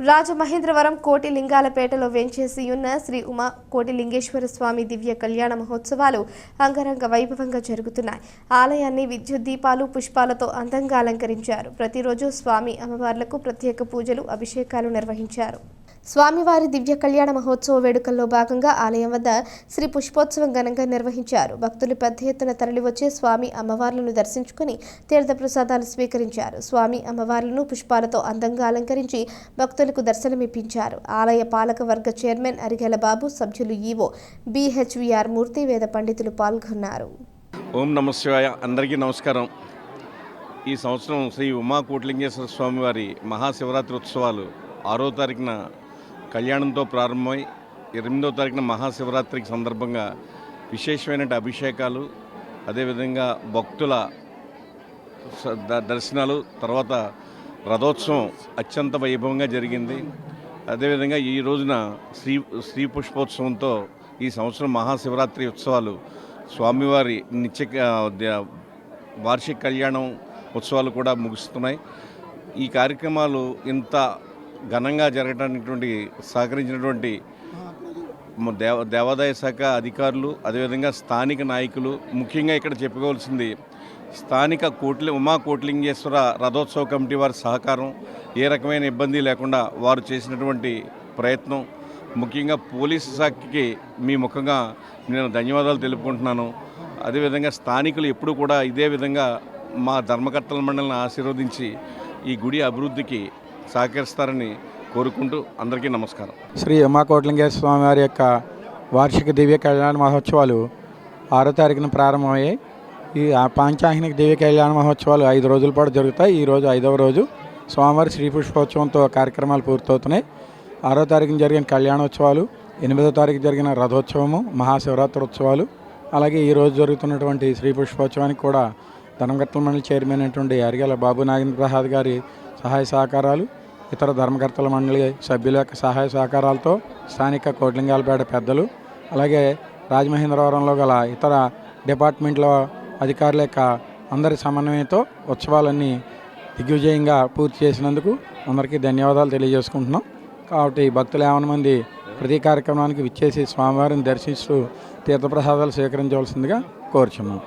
రాజమహేంద్రవరం కోటి లింగాలపేటలో వేంచేసి ఉన్న శ్రీ ఉమా కోటి లింగేశ్వర స్వామి దివ్య కళ్యాణ మహోత్సవాలు అంగరంగ వైభవంగా జరుగుతున్నాయి. ఆలయాన్ని విద్యుత్ దీపాలు పుష్పాలతో అందంగా అలంకరించారు. ప్రతిరోజు స్వామి అమ్మవార్లకు ప్రత్యేక పూజలు అభిషేకాలు నిర్వహించారు. స్వామివారి దివ్య కళ్యాణ మహోత్సవ వేడుకల్లో భాగంగా ఆలయం వద్ద శ్రీ పుష్పోత్సవం ఘనంగా నిర్వహించారు. భక్తులు పెద్ద ఎత్తున తరలివచ్చే స్వామి అమ్మవార్లను దర్శించుకుని తీర్థప్రసాదాలు స్వీకరించారు. స్వామి అమ్మవార్లను పుష్పాలతో అందంగా అలంకరించి భక్తులకు దర్శనమిప్పించారు. ఆలయ పాలక వర్గ చైర్మన్ అరిగెల బాబు సభ్యులు ఈవో బిహెచ్విఆర్ మూర్తి వేద పండితులు పాల్గొన్నారు. ఓం నమశివాయ అందరికీ నమస్కారం. ఈ సంవత్సరం శ్రీ ఉమా కోట్లింగేశ్వర స్వామివారి మహాశివరాత్రి ఉత్సవాలు ఆరో తారీఖున కళ్యాణంతో ప్రారంభమై ఎనిమిదో తారీఖున మహాశివరాత్రికి సందర్భంగా విశేషమైన అభిషేకాలు అదేవిధంగా భక్తుల స- ద- దర్శనాలు తర్వాత రథోత్సవం అత్యంత వైభవంగా జరిగింది. అదేవిధంగా ఈ రోజున శ్రీ శ్రీ పుష్పోత్సవంతో ఈ సంవత్సరం మహాశివరాత్రి ఉత్సవాలు స్వామివారి నిత్య వార్షిక కళ్యాణం ఉత్సవాలు కూడా ముగుస్తున్నాయి. ఈ కార్యక్రమాలు ఇంత ఘనంగా జరగడానికి సహకరించినటువంటి దేవ దేవాదాయ శాఖ అధికారులు అదేవిధంగా స్థానిక నాయకులు ముఖ్యంగా ఇక్కడ చెప్పుకోవాల్సింది స్థానిక కోట్లి ఉమా కోట్లింగేశ్వర రథోత్సవ కమిటీ వారి సహకారం ఏ రకమైన ఇబ్బంది లేకుండా వారు చేసినటువంటి ప్రయత్నం. ముఖ్యంగా పోలీసు శాఖకి మీ ముఖంగా నేను ధన్యవాదాలు తెలుపుకుంటున్నాను. అదేవిధంగా స్థానికులు ఎప్పుడూ కూడా ఇదే విధంగా మా ధర్మకర్తల మండలిని ఆశీర్వదించి ఈ గుడి అభివృద్ధికి సహకరిస్తారని కోరుకుంటూ అందరికీ నమస్కారం. శ్రీ ఉమాకోట్లింగేశ్వర స్వామి వారి యొక్క వార్షిక దివ్య కళ్యాణ మహోత్సవాలు ఆరో తారీఖున ప్రారంభమయ్యాయి. ఈ ఆ పాంచాహినిక దివ్య కళ్యాణ మహోత్సవాలు ఐదు రోజుల పాటు జరుగుతాయి. ఈ రోజు ఐదవ రోజు స్వామివారి శ్రీ పుష్పోత్సవంతో కార్యక్రమాలు పూర్తవుతున్నాయి. ఆరో తారీఖున జరిగిన కళ్యాణోత్సవాలు ఎనిమిదో తారీఖు జరిగిన రథోత్సవము మహాశివరాత్రోత్సవాలు అలాగే ఈ రోజు జరుగుతున్నటువంటి శ్రీ పుష్పోత్సవానికి కూడా ధర్మకర్తల మండలి చైర్మన్ అయినటువంటి అరిగల బాబు నాగేంద్ర ప్రసాద్ గారి సహాయ సహకారాలు ఇతర ధర్మకర్తల మండలి సభ్యుల యొక్క సహాయ సహకారాలతో స్థానిక కోట్లింగాలపేట పెద్దలు అలాగే రాజమహేంద్రవరంలో గల ఇతర డిపార్ట్మెంట్ల అధికారుల యొక్క అందరి సమన్వయంతో ఉత్సవాలన్నీ దిగ్విజయంగా పూర్తి చేసినందుకు అందరికీ ధన్యవాదాలు తెలియజేసుకుంటున్నాం. కాబట్టి భక్తులు ఏమైనా మంది ప్రతి కార్యక్రమానికి విచ్చేసి స్వామివారిని దర్శిస్తూ తీర్థప్రసాదాలు స్వీకరించవలసిందిగా కోరుచున్నాం.